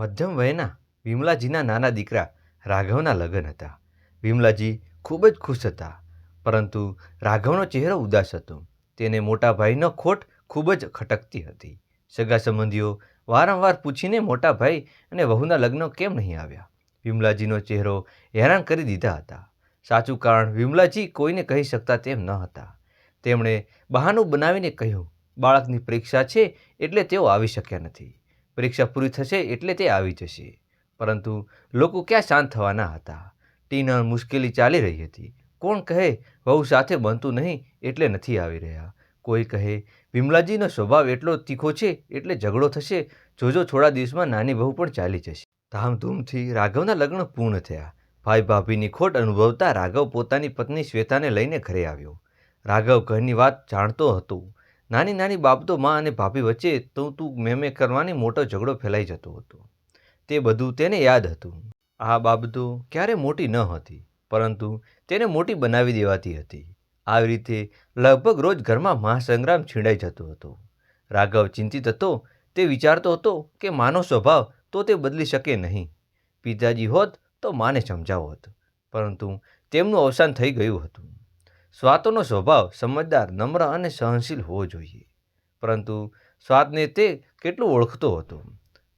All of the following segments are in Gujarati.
મધ્યમ વયના વિમલાજીના નાના દીકરા રાઘવના લગ્ન હતા. વિમલાજી ખૂબ જ ખુશ હતા, પરંતુ રાઘવનો ચહેરો ઉદાસ હતો. તેને મોટા ભાઈનો ખોટ ખૂબ જ ખટકતી હતી. સગા સંબંધીઓ વારંવાર પૂછીને મોટા ભાઈ અને વહુના લગ્ન કેમ નહીં આવ્યા? વિમલાજીનો ચહેરો હેરાન કરી દીધા હતા. સાચું કારણ વિમલાજી કોઈને કહી શકતા તેમ ન હતા. તેમણે બહાનું બનાવીને કહ્યું, બાળકની પરીક્ષા છે એટલે તેઓ આવી શક્યા નથી. પરીક્ષા પૂરી થશે એટલે તે આવી જશે. પરંતુ લોકો ક્યાં શાંત થવાના હતા? ટીના મુશ્કેલી ચાલી રહી હતી. કોણ કહે વહુ સાથે બનતું નહીં એટલે નથી આવી રહ્યા? કોઈ કહે વિમલાજીનો સ્વભાવ એટલો તીખો છે એટલે ઝઘડો થશે. જોજો થોડા દિવસમાં નાની બહુ પણ ચાલી જશે. ધામધૂમથી રાઘવના લગ્ન પૂર્ણ થયા. ભાઈ ભાભીની ખોટ અનુભવતા રાઘવ પોતાની પત્ની શ્વેતાને લઈને ઘરે આવ્યો. રાઘવ ઘરની વાત જાણતો હતો. નાની નાની બાબતો માં અને ભાભી વચ્ચે તો તું મેં મેં કરવાની મોટો ઝઘડો ફેલાઈ જતો હતો. તે બધું તેને યાદ હતું. આ બાબતો ક્યારે મોટી ન હતી, પરંતુ તેને મોટી બનાવી દેવાતી હતી. આવી રીતે લગભગ રોજ ઘરમાં મહાસંગ્રામ છીંડાઈ જતો હતો. રાઘવ ચિંતિત હતો, તે વિચારતો હતો કે માનો સ્વભાવ તો તે બદલી શકે નહીં. પિતાજી હોત તો માને સમજાવત, પરંતુ તેમનું અવસાન થઈ ગયું હતું. સ્વાતોનો સ્વભાવ સમજદાર, નમ્ર અને સહનશીલ હોવો જોઈએ. પરંતુ સ્વાતને તે કેટલું ઓળખતો હતો?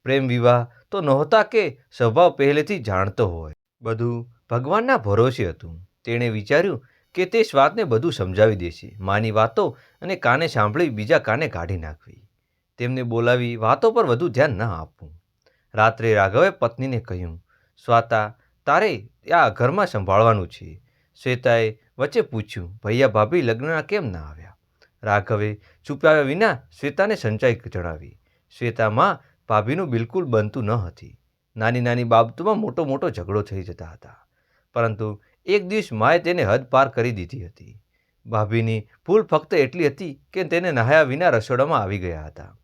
પ્રેમ વિવાહ તો નહોતા કે સ્વભાવ પહેલેથી જાણતો હોય. બધું ભગવાનના ભરોસે હતું. તેણે વિચાર્યું કે તે સ્વાતને બધું સમજાવી દેશે. માની વાતો અને કાને સાંભળી બીજા કાને કાઢી નાખવી. તેમને બોલાવી વાતો પર વધુ ધ્યાન ન આપવું. રાત્રે રાઘવે પત્નીને કહ્યું, સ્વાતા, તારે આ ઘરમાં સંભાળવાનું છે. શ્વેતાએ વચ્ચે પૂછ્યું, ભૈયા ભાભી લગ્નના કેમ ના આવ્યા? રાઘવે છુપાવ્યા વિના શ્વેતાને સંચાઈ જણાવી, શ્વેતામાં ભાભીનું બિલકુલ બનતું ન હતી. નાની નાની બાબતોમાં મોટો મોટો ઝઘડો થઈ જતા હતા. પરંતુ એક દિવસ માએ તેને હદ પાર કરી દીધી હતી. ભાભીની ભૂલ ફક્ત એટલી હતી કે તેને નહાયા વિના રસોડામાં આવી ગયા હતા.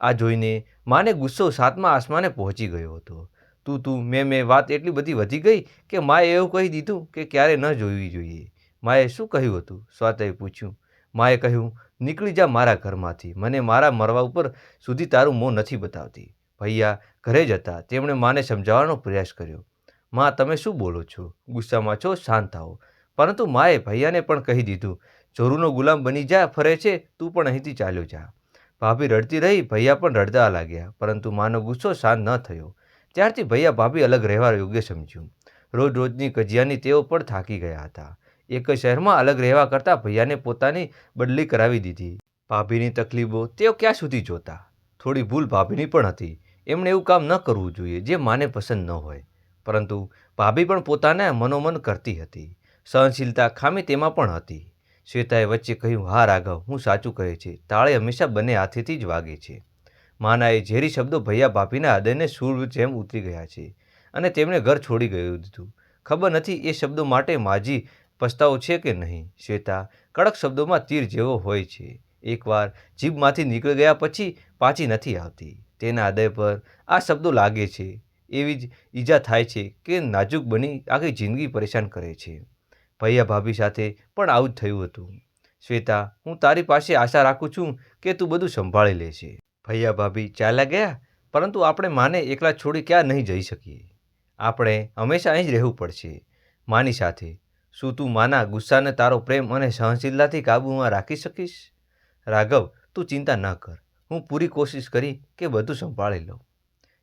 આ જોઈને માને ગુસ્સો સાતમા આસમાને પહોંચી ગયો હતો. તું તું, મેં મેં વાત એટલી બધી વધી ગઈ કે માએ એવું કહી દીધું કે ક્યારે ન જોવી જોઈએ. માએ શું કહ્યું હતું? સ્વાતાએ પૂછ્યું. માએ કહ્યું, નીકળી જા મારા ઘરમાંથી. મને મારા મરવા ઉપર સુધી તારું મોં નથી બતાવતી. ભૈયા, ઘરે જ હતા. તેમણે માને સમજાવવાનો પ્રયાસ કર્યો. માં, તમે શું બોલો છો? ગુસ્સામાં છો? શાંત થાઓ. પરંતુ માએ ભૈયાને પણ કહી દીધું ચોરુનો ગુલામ બની જા, ફરે છે. તું પણ અહીંથી ચાલ્યો જા. ભાભી રડતી રહી. ભૈયા પણ રડતા લાગ્યા, પરંતુ માનો ગુસ્સો શાંત ન થયો. ત્યારથી ભૈયા ભાભી અલગ રહેવા યોગ્ય સમજ્યું. રોજ રોજની કજિયાની તેઓ પણ થાકી ગયા હતા. એક શહેરમાં અલગ રહેવા કરતાં ભૈયાને પોતાની બદલી કરાવી દીધી. ભાભીની તકલીફો તેઓ ક્યાં સુધી જોતા? થોડી ભૂલ ભાભીની પણ હતી. એમણે એવું કામ ન કરવું જોઈએ જે માને પસંદ ન હોય. પરંતુ ભાભી પણ પોતાને મનોમન કરતી હતી. સહનશીલતા ખામી તેમાં પણ હતી. શ્વેતાએ વચ્ચે કહ્યું, હા, રાઘવ, હું સાચું કહે છે. તાળે હંમેશા બંને હાથેથી જ વાગે છે. માના એ ઝેરી શબ્દો ભૈયા ભાભીના હૃદયને સૂર જેમ ઉતરી ગયા છે અને તેમણે ઘર છોડી ગયું દીધું ખબર નથી એ શબ્દો માટે માજી પસ્તાવો છે કે નહીં? શ્વેતા, કડક શબ્દોમાં તીર જેવો હોય છે. એકવાર જીભમાંથી નીકળી ગયા પછી પાછી નથી આવતી. તેના હૃદય પર આ શબ્દો લાગે છે. એવી જ ઈજા થાય છે કે નાજુક બની આખી જિંદગી પરેશાન કરે છે. ભૈયા ભાભી સાથે પણ આવું જ થયું હતું. શ્વેતા, હું તારી પાસે આશા રાખું છું કે તું બધું સંભાળી લેશે. ભૈયા ભાભી ચાલ્યા ગયા, પરંતુ આપણે માને એકલા છોડી ક્યાં નહીં જઈ શકીએ? આપણે હંમેશા અહીં જ રહેવું પડશે. માની સાથે શું તું માના ગુસ્સાને તારો પ્રેમ અને સહનશીલતાથી કાબૂમાં રાખી શકીશ? રાઘવ, તું ચિંતા ન કર. હું પૂરી કોશિશ કરી કે બધું સંભાળી લઉં.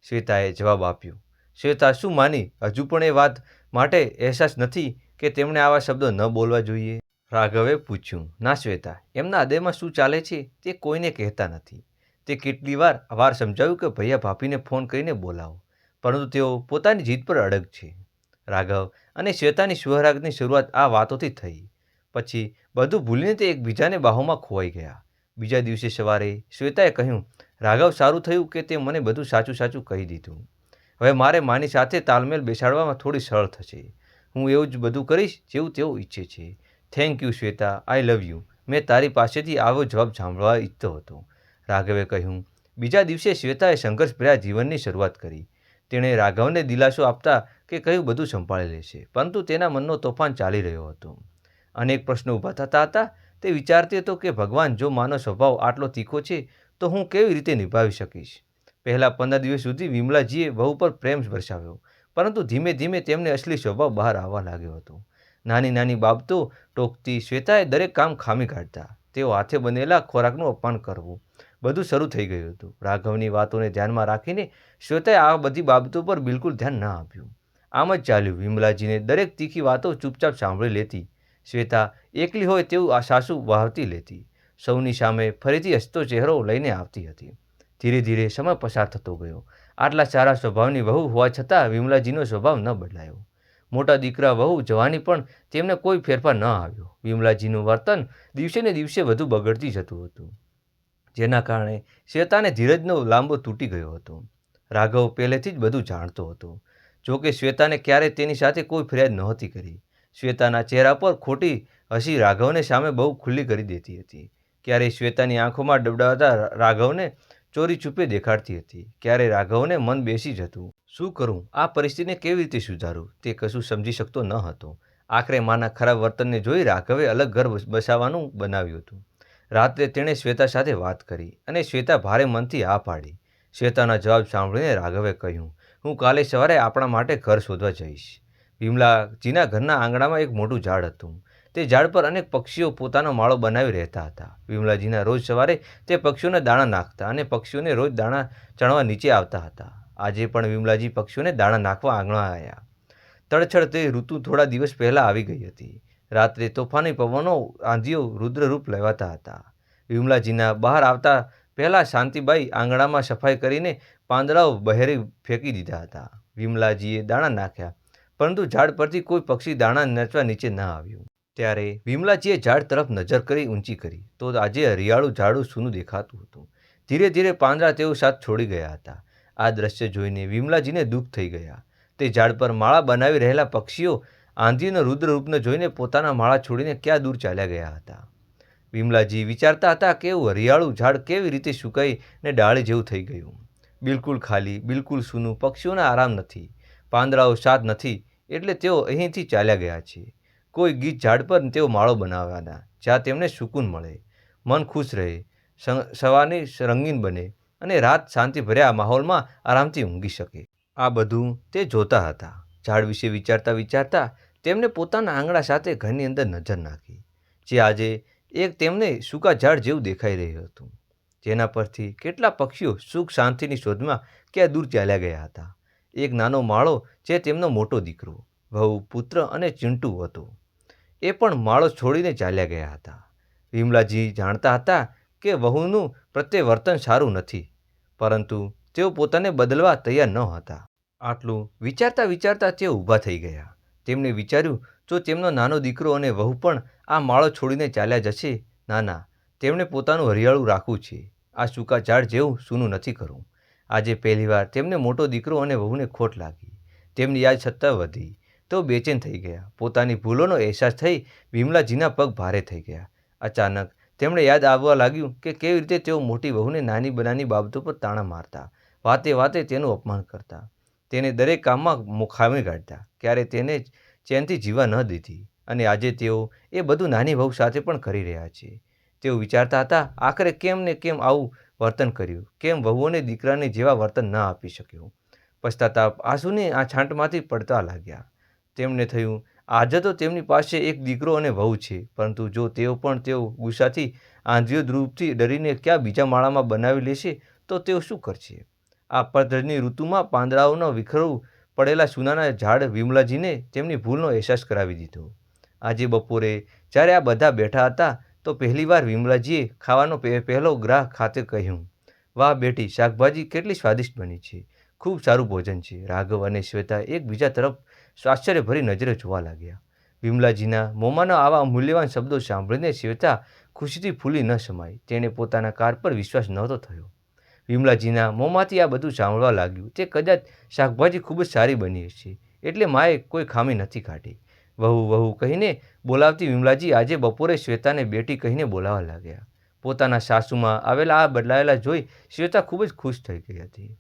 શ્વેતાએ જવાબ આપ્યો. શ્વેતા, શું માની? હજુ પણ એ વાત માટે અહેસાસ નથી કે તેમણે આવા શબ્દો ન બોલવા જોઈએ? રાઘવે પૂછ્યું. ના શ્વેતા, એમના હૃદયમાં શું ચાલે છે તે કોઈને કહેતા નથી. તે કેટલી વાર વાર સમજાવ્યું કે ભૈયા ભાભીને ફોન કરીને બોલાવો. પરંતુ તેઓ પોતાની જીદ પર અડગ છે. રાઘવ અને શ્વેતાની સુહારાગની શરૂઆત આ વાતોથી થઈ. પછી બધું ભૂલીને તે એકબીજાને બાહોમાં ખોવાઈ ગયા. બીજા દિવસે સવારે શ્વેતાએ કહ્યું, રાઘવ, સારું થયું કે તે મને બધું સાચું સાચું કહી દીધું. હવે મારે માની સાથે તાલમેલ બેસાડવામાં થોડી સરળ થશે. હું એવું જ બધું કરીશ જેવું તેઓ ઈચ્છે છે. Thank you Shweta. I love you મેં તારી પાસેથી આવો જવાબ સાંભળવા ઈચ્છતો હતો. રાઘવે કહ્યું, બીજા દિવસે શ્વેતાએ સંઘર્ષભર્યા જીવનની શરૂઆત કરી. તેણે રાઘવને દિલાસો આપતા કે કયું બધું સંભાળી લેશે પરંતુ તેના મનનો તોફાન ચાલી રહ્યો હતો. અનેક પ્રશ્નો ઊભા થતા હતા. તે વિચારતી હતો કે ભગવાન જો માનો સ્વભાવ આટલો તીખો છે, તો હું કેવી રીતે નિભાવી શકીશ? પહેલાં પંદર દિવસ સુધી વિમલાજીએ બહુ પર પ્રેમ વરસાવ્યો. પરંતુ ધીમે ધીમે તેમને અસલી સ્વભાવ બહાર આવવા લાગ્યો હતો. નાની નાની બાબતો ટોકતી શ્વેતાએ દરેક કામ ખામી કાઢતા. તેઓ હાથે બનેલા ખોરાકનું અપમાન કરવું. બધું શરૂ થઈ ગયું હતું. રાઘવની વાતોને ધ્યાનમાં રાખીને શ્વેતાએ આ બધી બાબતો પર બિલકુલ ધ્યાન ન આપ્યું. આમ જ ચાલ્યું. વિમલાજીને દરેક તીખી વાતો ચૂપચાપ સાંભળી લેતી. શ્વેતા એકલી હોય તેવું આ સાસુ વાહતી લેતી. સૌની સામે ફરીથી હસતો ચહેરો લઈને આવતી હતી. ધીરે ધીરે સમય પસાર થતો ગયો. આટલા સારા સ્વભાવની વહુ હોવા છતાં વિમલાજીનો સ્વભાવ ન બદલાયો. મોટા દીકરા વહુ જવાની પણ તેમને કોઈ ફેરફાર ન આવ્યો. વિમલાજીનું વર્તન દિવસે ને દિવસે વધુ બગડતી જતું હતું. જેના કારણે શ્વેતાને ધીરજનો લાંબો તૂટી ગયો હતો. રાઘવ પહેલેથી જ બધું જાણતો હતો. જોકે શ્વેતાને ક્યારેય તેની સાથે કોઈ ફરિયાદ નહોતી કરી. શ્વેતાના ચહેરા પર ખોટી હસી રાઘવને સામે બહુ ખુલ્લી કરી દેતી હતી. ક્યારેય શ્વેતાની આંખોમાં ડબડાવતા રાઘવને ચોરી છુપે દેખાડતી હતી. ક્યારે રાઘવને મન બેસી જતું. શું કરું? આ પરિસ્થિતિને કેવી રીતે સુધારું? તે કશું સમજી શકતો ન હતો. આખરે માના ખરાબ વર્તનને જોઈ રાઘવે અલગ ઘર બસ- બસાવવાનું બનાવ્યું હતું. રાત્રે તેણે શ્વેતા સાથે વાત કરી અને શ્વેતા ભારે મનથી હા પાડી. શ્વેતાના જવાબ સાંભળીને રાઘવે કહ્યું હું કાલે સવારે આપણા માટે ઘર શોધવા જઈશ. વિમલાજીના ઘરના આંગણામાં એક મોટું ઝાડ હતું. તે ઝાડ પર અનેક પક્ષીઓ પોતાનો માળો બનાવી રહેતા હતા. વિમલાજીના રોજ સવારે તે પક્ષીઓને દાણા નાખતા અને પક્ષીઓને રોજ દાણા ચણવા નીચે આવતા હતા. આજે પણ વિમલાજી પક્ષીઓને દાણા નાખવા આંગણા આવ્યા. તડછડ તે ઋતુ થોડા દિવસ પહેલાં આવી ગઈ હતી. રાત્રે તોફાની પવનો આંધીઓ રુદ્રરૂપ લેવાતા હતા. વિમલાજીના બહાર આવતા પહેલાં શાંતિબાઈ આંગણામાં સફાઈ કરીને પાંદડાઓ બહેરી ફેંકી દીધા હતા. વિમલાજીએ દાણા નાખ્યા, પરંતુ ઝાડ પરથી કોઈ પક્ષી દાણા નચવા નીચે ન આવ્યું. ત્યારે વિમલાજીએ ઝાડ તરફ નજર કરી ઊંચી કરી, તો આજે હરિયાળું ઝાડું સૂનું દેખાતું હતું. ધીરે ધીરે પાંદડા તેઓ સાથ છોડી ગયા હતા. આ દ્રશ્ય જોઈને વિમલાજીને દુઃખ થઈ ગયા. તે ઝાડ પર માળા બનાવી રહેલા પક્ષીઓ આંધીના રુદ્રરૂપને જોઈને પોતાના માળા છોડીને ક્યાં દૂર ચાલ્યા ગયા હતા. વિમલાજી વિચારતા હતા કે એવું હરિયાળું ઝાડ કેવી રીતે સુકાઈ ને ડાળી જેવું થઈ ગયું. બિલકુલ ખાલી, બિલકુલ સૂનું, પક્ષીઓને આરામ નથી. પાંદડાઓ સાથ નથી, એટલે તેઓ અહીંથી ચાલ્યા ગયા છે. કોઈ ગીત ઝાડ પર તેઓ માળો બનાવવાના, જ્યાં તેમને સુકૂન મળે. મન ખુશ રહે સવારની રંગીન બને અને રાત શાંતિભર્યા માહોલમાં આરામથી ઊંઘી શકે. આ બધું તે જોતા હતા. ઝાડ વિશે વિચારતા વિચારતા તેમને પોતાના આંગણા સાથે ઘરની અંદર નજર નાખી. જે આજે એક તેમને સૂકા ઝાડ જેવું દેખાઈ રહ્યું હતું, જેના પરથી કેટલા પક્ષીઓ સુખ શાંતિની શોધમાં ક્યાં દૂર ચાલ્યા ગયા હતા. એક નાનો માળો જે તેમનો મોટો દીકરો, વહુ, પુત્ર અને ચિંટુ હતો, એ પણ માળો છોડીને ચાલ્યા ગયા હતા. વિમલાજી જાણતા હતા કે વહુનું પ્રત્યે વર્તન સારું નથી, પરંતુ તેઓ પોતાને બદલવા તૈયાર ન હતા. આટલું વિચારતા વિચારતા તેઓ ઊભા થઈ ગયા. તેમણે વિચાર્યું જો તેમનો નાનો દીકરો અને વહુ પણ આ માળો છોડીને ચાલ્યા જશે, ના ના, તેમણે પોતાનું હરિયાળું રાખવું છે. આ સૂકા ઝાડ જેવું સૂનું નથી કરવું. આજે પહેલીવાર તેમને મોટો દીકરો અને વહુને ખોટ લાગી. તેમની યાદ છતાં વધી. તો બેચેન થઈ ગયા. પોતાની ભૂલોનો અહેસાસ થઈ વિમલાજીના પગ ભારે થઈ ગયા. અચાનક તેમણે યાદ આવવા લાગ્યું કે કેવી રીતે તેઓ મોટી વહુને નાની બનાની બાબતો પર તાણા મારતા, વાતે વાતે તેનું અપમાન કરતા. તેને દરેક કામમાં મુખામી કાઢતા. ક્યારે તેને જ ચેનથી જીવવા ન દીધી અને આજે તેઓ એ બધું નાની વહુ સાથે પણ કરી રહ્યા છે. તેઓ વિચારતા હતા, આખરે કેમ ને કેમ આવું વર્તન કર્યું? કેમ વહુઓને દીકરાને જેવા વર્તન ન આપી શક્યું? પશ્ચાતાપ આંસુને આ છાંટમાંથી પડતા લાગ્યા. તેમને થયું, આજે તો તેમની પાસે એક દીકરો અને વહુ છે, પરંતુ જો તેઓ પણ તેઓ ગુસ્સાથી આંધ્યો ધ્રુવથી ડરીને ક્યાં બીજા માળામાં બનાવી લેશે, તો તેઓ શું કરશે? આ પતઝડની ઋતુમાં પાંદડાઓનો વિખરવું પડેલા સુનાના ઝાડ વિમલાજીને તેમની ભૂલનો અહેસાસ કરાવી દીધો. આજે બપોરે જ્યારે આ બધા બેઠા હતા, તો પહેલીવાર વિમલાજીએ ખાવાનો પહે- પહેલો ગ્રાહ ખાતે કહ્યું, વાહ બેટી, શાકભાજી કેટલી સ્વાદિષ્ટ બની છે. ખૂબ સારું ભોજન છે. રાઘવ અને શ્વેતા એકબીજા તરફ આશ્ચર્યભરી નજરે જોવા લાગ્યા. વિમલાજીના મોમાના આવા મૂલ્યવાન શબ્દો સાંભળીને શ્વેતા ખુશીથી ફૂલી ન સમાઈ. તેણે પોતાના કાર પર વિશ્વાસ નહોતો થયો. વિમલાજીના મોંમાંથી આ બધું સાંભળવા લાગ્યું તે કદાચ શાકભાજી ખૂબ જ સારી બની હશે. એટલે માએ કોઈ ખામી નથી કાઢી. વહુ વહુ કહીને બોલાવતી વિમલાજી આજે બપોરે શ્વેતાને બેટી કહીને બોલાવવા લાગ્યા. પોતાના સાસુમાં આવેલા આ બદલાયેલા જોઈ શ્વેતા ખૂબ જ ખુશ થઈ ગઈ હતી.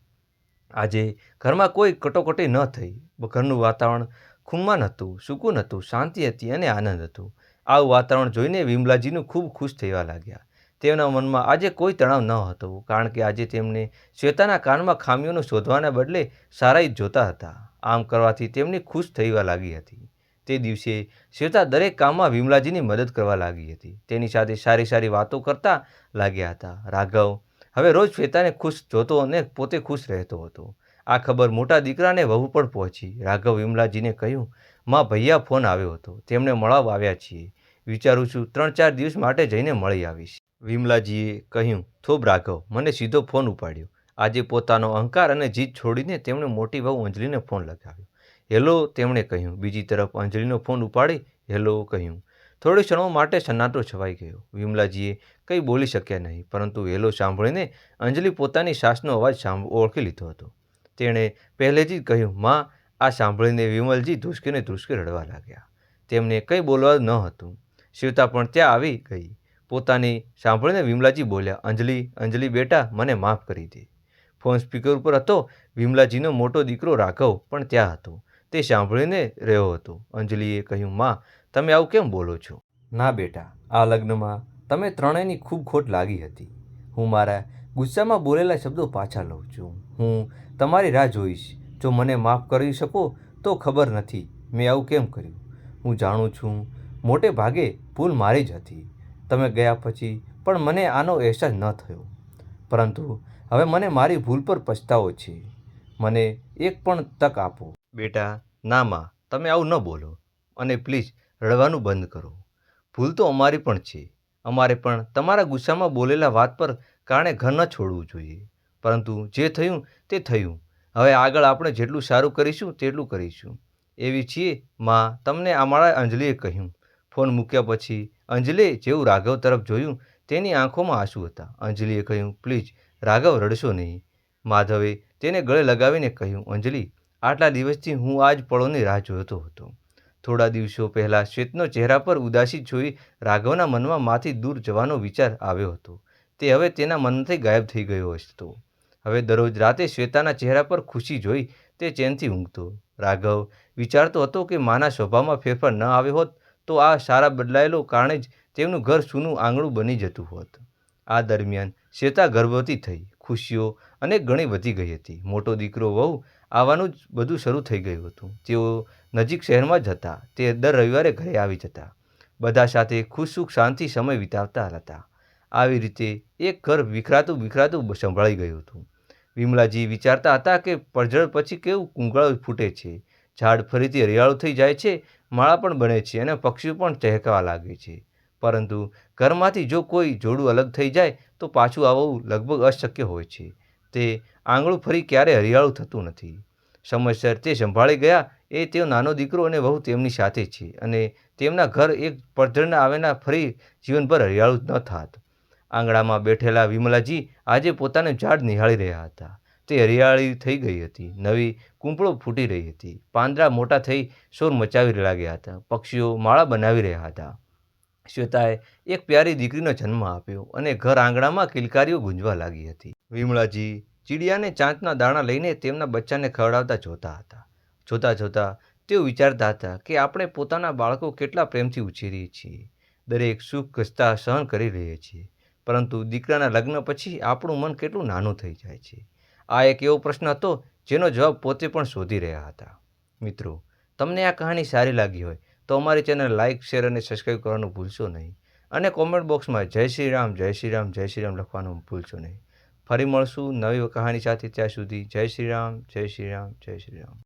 આજે ઘરમાં કોઈ કટોકટી ન થઈ. ઘરનું વાતાવરણ ખુમ્માન હતું સુકૂન હતું શાંતિ હતી અને આનંદ હતો. આવું વાતાવરણ જોઈને વિમલાજીનું ખૂબ ખુશ થવા લાગ્યા. તેમના મનમાં આજે કોઈ તણાવ ન હતો, કારણ કે આજે તેમને શ્વેતાના કાનમાં ખામીઓને શોધવાના બદલે સારા જ જોતા હતા. આમ કરવાથી તેમની ખુશ થઈવા લાગી હતી. તે દિવસે શ્વેતા દરેક કામમાં વિમલાજીની મદદ કરવા લાગી હતી. તેની સાથે સારી સારી વાતો કરતા લાગ્યા હતા. રાઘવ હવે રોજ શ્વેતાને ખુશ જોતો અને પોતે ખુશ રહેતો હતો. આ ખબર મોટા દીકરાને વહુ પણ પહોંચી. રાઘવ વિમલાજીને કહ્યું, માં, ભૈયા ફોન આવ્યો હતો. તેમણે મળવા આવ્યા છીએ. વિચારું છું, ત્રણ ચાર દિવસ માટે જઈને મળી આવીશ. વિમલાજીએ કહ્યું થોબ રાઘવ, મને સીધો ફોન ઉપાડ્યો. આજે પોતાનો અહંકાર અને જીત છોડીને તેમણે મોટી વહુ અંજલિને ફોન લગાવ્યો. હેલો, તેમણે કહ્યું. બીજી તરફ અંજલિનો ફોન ઉપાડી, હેલો, કહ્યું. થોડી ક્ષણો માટે સન્નાટો છવાઈ ગયો. વિમલાજીએ કંઈ બોલી શક્યા નહીં, પરંતુ હેલો સાંભળીને અંજલિ પોતાની સાસનો અવાજ ઓળખી લીધો હતો. તેણે પહેલેથી જ કહ્યું, માં, આ સાંભળીને વિમલજી ધ્રુસકીને ધ્રુસકે રડવા લાગ્યા. તેમને કંઈ બોલવા ન હતું. શિવતા પણ ત્યાં આવી ગઈ. પોતાની સાંભળીને વિમલાજી બોલ્યા, અંજલિ અંજલિ બેટા, મને માફ કરી દે. ફોન સ્પીકર ઉપર હતો, વિમલાજીનો મોટો દીકરો રાઘવ પણ ત્યાં હતો. તે સાંભળીને રહ્યો હતો. અંજલિએ કહ્યું, માં, તમે આવું કેમ બોલો છો? ના બેટા, આ લગ્નમાં તમે ત્રણેયની ખૂબ ખોટ લાગી હતી. હું મારા ગુસ્સામાં બોલેલા શબ્દો પાછા લઉં છું. હું તમારી રાહ જોઈશ. જો મને માફ કરી શકો, તો ખબર નથી મેં આવું કેમ કર્યું. હું જાણું છું, મોટે ભાગે ભૂલ મારી જ હતી. તમે ગયા પછી પણ મને આનો અહેસાસ ન થયો. પરંતુ હવે મને મારી ભૂલ પર પછતાવો છે. મને એક પણ તક આપો. બેટા, ના માં, તમે આવું ન બોલો. અને પ્લીઝ, રડવાનું બંધ કરો. ભૂલ તો અમારી પણ છે. અમારે પણ તમારા ગુસ્સામાં બોલેલા વાત પર કારણે ઘર ન છોડવું જોઈએ. પરંતુ જે થયું તે થયું. હવે આગળ આપણે જેટલું સારું કરીશું તેટલું કરીશું. એવી છીએ, માં, તમને અમારા અંજલિએ કહ્યું. ફોન મૂક્યા પછી અંજલિએ જેવું રાઘવ તરફ જોયું, તેની આંખોમાં આંસુ હતા. અંજલિએ કહ્યું, પ્લીઝ, રાઘવ રડશો નહીં. માધવે તેને ગળે લગાવીને કહ્યું, અંજલિ, આટલા દિવસથી હું આ જ પળોની રાહ જોતો હતો. થોડા દિવસો પહેલાં શ્વેતનો ચહેરા પર ઉદાસી જોઈ રાઘવના મનમાં માથી દૂર જવાનો વિચાર આવ્યો હતો. તે હવે તેના મનથી ગાયબ થઈ ગયો હતો. હવે દરરોજ રાતે શ્વેતાના ચહેરા પર ખુશી જોઈ તે ચેનથી ઊંઘતો. રાઘવ વિચારતો હતો કે માના સ્વભાવમાં ફેરફાર ન આવ્યો હોત તો આ સારા બદલાયેલો કારણે જ તેમનું ઘર સૂનું આંગણું બની જતું હોત. આ દરમિયાન શ્વેતા ગર્ભવતી થઈ, ખુશીઓ અને ગણી વધી ગઈ હતી. મોટો દીકરો વહુ આવવાનું જ બધું શરૂ થઈ ગયું હતું. તેઓ નજીક શહેરમાં જ હતા. તે દર રવિવારે ઘરે આવી જતા. બધા સાથે ખુશ સુખ શાંતિ સમય વિતાવતા હતા આવી રીતે એક ઘર વિખરાતું વિખરાતું સંભળાઈ ગયું હતું. વિમલાજી વિચારતા હતા કે પડઝડ પછી કેવું કુંગળ ફૂટે છે? ઝાડ ફરીથી હરિયાળું થઈ જાય છે, માળા પણ બને છે અને પક્ષીઓ પણ ચહેકવા લાગે છે. પરંતુ ઘરમાંથી જો કોઈ જોડું અલગ થઈ જાય, તો પાછું આવવું લગભગ અશક્ય હોય છે. તે આંગણું ફરી ક્યારે હરિયાળું થતું નથી. સમયસર તે સંભાળી ગયા એ તેઓ નાનો દીકરો અને વહુ તેમની સાથે છે અને તેમના ઘર એક પડધરના આવેના ફરી જીવનભર હરિયાળું ન થાત. આંગણામાં બેઠેલા વિમલાજી આજે પોતાનું ઝાડ નિહાળી રહ્યા હતા. તે હરિયાળી થઈ ગઈ હતી. નવી કૂંપળો ફૂટી રહી હતી. પાંદડા મોટા થઈ શોર મચાવી લાગ્યા હતા. પક્ષીઓ માળા બનાવી રહ્યા હતા. શ્વેતાએ એક પ્યારી દીકરીનો જન્મ આપ્યો અને ઘર આંગણામાં કિલકારીઓ ગુંજવા લાગી હતી. વિમળાજી ચીડિયાને ચાંચના દાણા લઈને તેમના બચ્ચાને ખવડાવતા જોતા હતા. જોતાં જોતા તેઓ વિચારતા હતા કે આપણે પોતાના બાળકો કેટલા પ્રેમથી ઉછેરીએ છીએ. દરેક સુખ કષ્ટા સહન કરી રહીએ છીએ. પરંતુ દીકરાના લગ્ન પછી આપણું મન કેટલું નાનું થઈ જાય છે. આ એક એવો પ્રશ્ન હતો જેનો જવાબ પોતે પણ શોધી રહ્યા હતા. મિત્રો, તમને આ કહાની સારી લાગી હોય તો અમારી ચેનલ લાઇક શેર અને સબસ્ક્રાઈબ કરવાનું ભૂલશો નહીં અને કોમેન્ટ બોક્સમાં જય શ્રી રામ, જય શ્રી રામ, જય શ્રી રામ લખવાનું ભૂલશો નહીં. ફરી મળશું નવી કહાની સાથે ત્યાં સુધી જય શ્રી રામ, જય શ્રી રામ, જય શ્રી રામ.